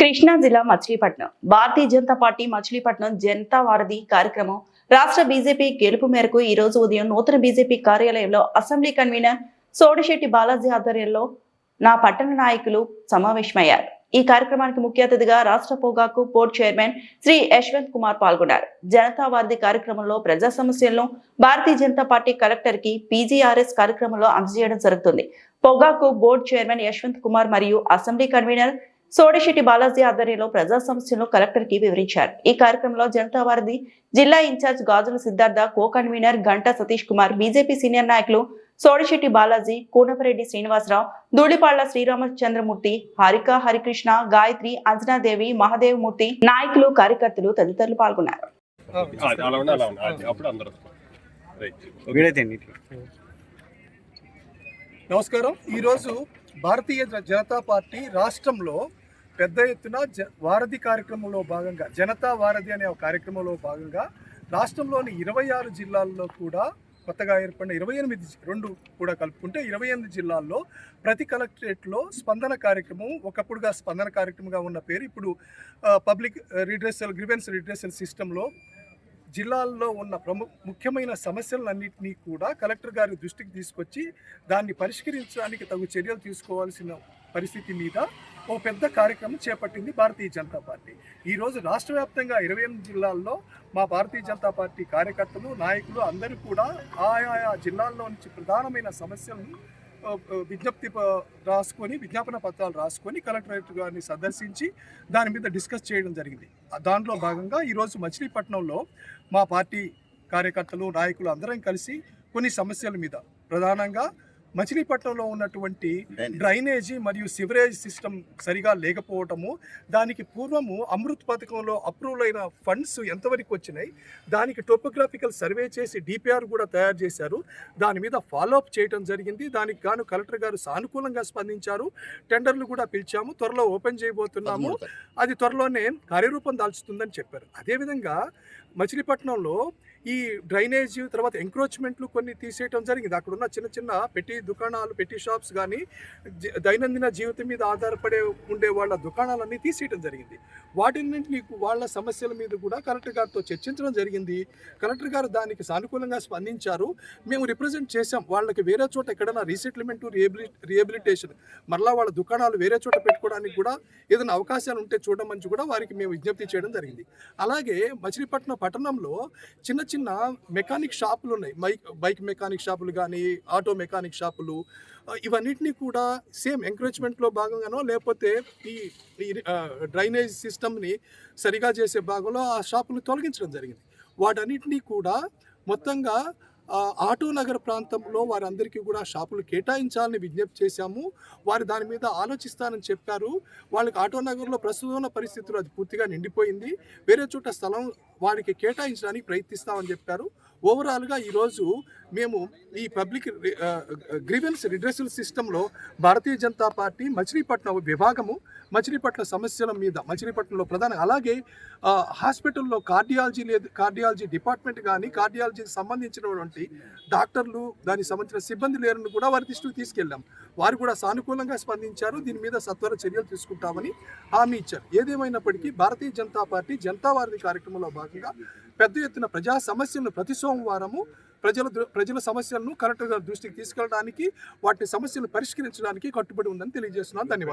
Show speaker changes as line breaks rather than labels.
కృష్ణా జిల్లా మచిలీపట్నం. భారతీయ జనతా పార్టీ మచిలీపట్నం జనతా వారధి కార్యక్రమం రాష్ట్ర బీజేపీ గెలుపు మేరకు ఈ రోజు ఉదయం నూతన బీజేపీ కార్యాలయంలో అసెంబ్లీ కన్వీనర్ సోడిశెట్టి బాలాజీ ఆధ్వర్యంలో నా పట్టణ నాయకులు సమావేశమయ్యారు. ఈ కార్యక్రమానికి ముఖ్య అతిథిగా రాష్ట్ర పొగాకు బోర్డు చైర్మన్ శ్రీ యశ్వంత్ కుమార్ పాల్గొన్నారు. జనతా వారధి కార్యక్రమంలో ప్రజా సమస్యలను భారతీయ జనతా పార్టీ కలెక్టర్కి పీజీఆర్ఎస్ కార్యక్రమంలో అందజేయడం జరుగుతుంది. పొగాకు బోర్డు చైర్మన్ యశ్వంత్ కుమార్ మరియు అసెంబ్లీ కన్వీనర్ సోడిశెట్టి బాలాజీ ఆధ్వర్యంలో ప్రజా సమస్యలను కలెక్టర్కి వివరించారు. ఈ కార్యక్రమంలో జనతా వారధి జిల్లా incharge Gajula Siddhartha co convener Ganta Satish Kumar BJP senior నాయకులు సోడిశెట్టి బాలాజీ కూనపరెడ్డి శ్రీనివాసరావు ధూళిపాళ్ళ శ్రీరామచంద్రమూర్తి హరిక హరికృష్ణ గాయత్రి అంజనాదేవి మహాదేవ్ మూర్తి నాయకులు కార్యకర్తలు తదితరులు పాల్గొన్నారు.
నమస్కారం. ఈరోజు భారతీయ జనతా పార్టీ రాష్ట్రంలో పెద్ద ఎత్తున జ వారధి కార్యక్రమంలో భాగంగా జనతా వారధి అనే ఒక కార్యక్రమంలో భాగంగా రాష్ట్రంలోని ఇరవై ఆరు జిల్లాల్లో కూడా కొత్తగా ఏర్పడిన ఇరవై ఎనిమిది రెండు కూడా కలుపుకుంటే ఇరవై ఎనిమిది జిల్లాల్లో ప్రతి కలెక్టరేట్లో స్పందన కార్యక్రమం ఒకప్పుడుగా స్పందన కార్యక్రమంగా ఉన్న పేరు ఇప్పుడు పబ్లిక్ రిడ్రెసల్ గ్రివెన్స్ రిడ్రెసల్ సిస్టంలో జిల్లాల్లో ఉన్న ప్రము ముఖ్యమైన సమస్యలన్నింటినీ కూడా కలెక్టర్ గారి దృష్టికి తీసుకొచ్చి దాన్ని పరిష్కరించడానికి తగు చర్యలు తీసుకోవాల్సిన పరిస్థితి మీద ఓ పెద్ద కార్యక్రమం చేపట్టింది భారతీయ జనతా పార్టీ. ఈరోజు రాష్ట్ర వ్యాప్తంగా ఇరవై ఎనిమిది జిల్లాల్లో మా భారతీయ జనతా పార్టీ కార్యకర్తలు నాయకులు అందరూ కూడా ఆయా జిల్లాల్లో నుంచి ప్రధానమైన సమస్యలను విజ్ఞప్తి ప- రాసుకొని విజ్ఞాపన పత్రాలు రాసుకొని కలెక్టరేట్ గారిని సందర్శించి దాని మీద డిస్కస్ చేయడం జరిగింది. దాంట్లో భాగంగా ఈరోజు మచిలీపట్నంలో మా పార్టీ కార్యకర్తలు నాయకులు అందరం కలిసి కొన్ని సమస్యల మీద ప్రధానంగా మచిలీపట్నంలో ఉన్నటువంటి డ్రైనేజీ మరియు సివరేజ్ సిస్టమ్ సరిగా లేకపోవటము దానికి పూర్వము అమృత్ పథకంలో అప్రూవల్ అయిన ఫండ్స్ ఎంతవరకు వచ్చినాయి దానికి టోపోగ్రాఫికల్ సర్వే చేసి డిపిఆర్ కూడా తయారు చేశారు. దాని మీద ఫాలో అప్ చేయడం జరిగింది. దానికి గాను కలెక్టర్ గారు సానుకూలంగా స్పందించారు. టెండర్లు కూడా పిలిచాము. త్వరలో ఓపెన్ చేయబోతున్నాము. అది త్వరలోనే కార్యరూపం దాల్చుతుందని చెప్పారు. అదేవిధంగా మచిలీపట్నంలో ఈ డ్రైనేజ్ తర్వాత ఎంక్రోచ్మెంట్లు కొన్ని తీసేయటం జరిగింది. అక్కడ ఉన్న చిన్న చిన్న పెట్టి దుకాణాలు పెట్టి షాప్స్ కానీ దైనందిన జీవితం మీద ఆధారపడే ఉండే వాళ్ళ దుకాణాలన్నీ తీసేయటం జరిగింది. వాటిన్నింటినీ వాళ్ళ సమస్యల మీద కూడా కలెక్టర్ గారితో చర్చించడం జరిగింది. కలెక్టర్ గారు దానికి సానుకూలంగా స్పందించారు. మేము రిప్రజెంట్ చేసాం వాళ్ళకి వేరే చోట ఎక్కడైనా రీసెటిల్మెంట్ రియబిలి రియబిలిటేషన్ మరలా వాళ్ళ దుకాణాలు వేరే చోట పెట్టుకోవడానికి కూడా ఏదైనా అవకాశాలు ఉంటే చూడమని కూడా వారికి మేము విజ్ఞప్తి చేయడం జరిగింది. అలాగే మచిలీపట్నం పట్టణంలో చిన్న చిన్న మెకానిక్ షాపులు ఉన్నాయి. బైక్ బైక్ మెకానిక్ షాపులు కానీ ఆటో మెకానిక్ షాపులు ఆ, ఇవన్నిటినీ కూడా సేమ్ ఎంకరేజ్మెంట్లో భాగంగానో లేకపోతే ఈ ఈ డ్రైనేజ్ సిస్టమ్ని సరిగా చేసే భాగంలో ఆ షాపులు తొలగించడం జరిగింది. వాటన్నిటినీ కూడా మొత్తంగా ఆటో నగర్ ప్రాంతంలో వారందరికీ కూడా షాపులు కేటాయించాలని విజ్ఞప్తి చేశాము. వారు దాని మీద ఆలోచిస్తానని చెప్పారు. వాళ్ళకి ఆటో నగర్లో ప్రస్తుతం ఉన్న పరిస్థితులు అది పూర్తిగా నిండిపోయింది. వేరే చోట స్థలం వారికి కేటాయించడానికి ప్రయత్నిస్తామని చెప్పారు. ఓవరాల్గా ఈరోజు మేము ఈ పబ్లిక్ గ్రీవెన్స్ రిడ్రెసల్ సిస్టంలో భారతీయ జనతా పార్టీ మచిలీపట్నం విభాగము మచిలీపట్నం సమస్యల మీద మచిలీపట్నంలో ప్రధాన అలాగే హాస్పిటల్లో కార్డియాలజీ లేదు కార్డియాలజీ డిపార్ట్మెంట్ కానీ కార్డియాలజీకి సంబంధించినటువంటి డాక్టర్లు దానికి సంబంధించిన సిబ్బంది లేరని కూడా వారి దృష్టికి తీసుకెళ్ళాం. వారు కూడా సానుకూలంగా స్పందించారు దీని మీద సత్వర చర్యలు తీసుకుంటామని హామీ ఇచ్చారు. ఏదేమైనప్పటికీ భారతీయ జనతా పార్టీ జనతా వారధి కార్యక్రమంలో భాగంగా పెద్ద ఎత్తున ప్రజా సమస్యలను ప్రతి సోమవారము ప్రజల దృ- ప్రజల సమస్యలను కలెక్టర్ గారి దృష్టికి తీసుకెళ్ళడానికి వాటి సమస్యలను పరిష్కరించడానికి కట్టుబడి ఉందని తెలియజేస్తున్నాను. ధన్యవాదాలు.